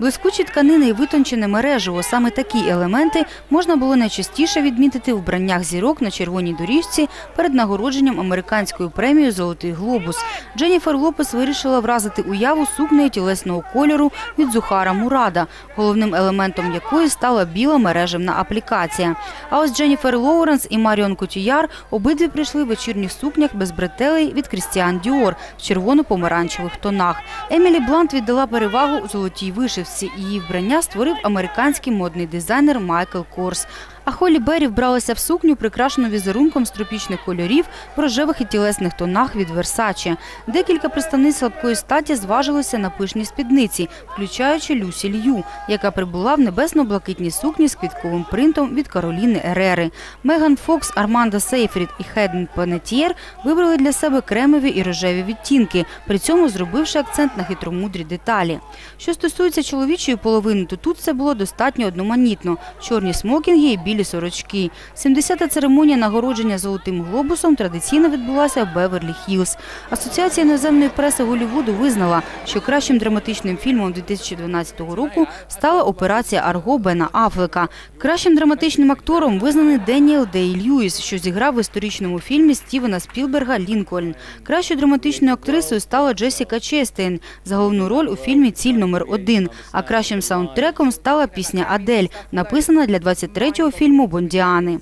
Блискучі тканини і витончене мережево. Саме такі елементи можна було найчастіше відмітити у вбраннях зірок на червоній доріжці перед нагородженням американською премією Золотий глобус. Дженніфер Лопес вирішила вразити уяву сукнею тілесного кольору від Зухара Мурада, головним елементом якої стала біла мережевна аплікація. А ось Дженніфер Лоуренс і Маріон Котіяр обидві прийшли в вечірніх сукнях без бретелей від Крістіан Діор в червоно-помаранчевих тонах. Емілі Блант віддала перевагу золотій вишивці. Її вбрання створив американський модний дизайнер Майкл Корс. А Холі Беррі вбралася в сукню, прикрашену візерунком з тропічних кольорів рожевих і тілесних тонах від Версаче. Декілька представниць слабкої статі зважилися на пишній спідниці, включаючи Люсі Лью, яка прибула в небесно-блакитній сукні з квітковим принтом від Кароліни Ерери. Меган Фокс, Арманда Сейфрід і Хеден Панетьєр вибрали для себе кремові і рожеві відтінки, при цьому зробивши акцент на хитромудрі деталі. Що стосується чоловічої половини, то тут все було достатньо одноманітно. Чорні смокінги і білі сорочки. 70-та церемонія нагородження золотим глобусом традиційно відбулася в Беверлі-Хіллз. Асоціація іноземної преси Голлівуду визнала, що кращим драматичним фільмом 2012 року стала операція Арго Бена Афлека. Кращим драматичним актором визнаний Деніел Дей Льюіс, що зіграв в історичному фільмі Стівена Спілберга Лінкольн. Кращою драматичною актрисою стала Джесіка Честейн за головну роль у фільмі Ціль номер один. А кращим саундтреком стала пісня Адель, написана для 23-го фільму Бондіани.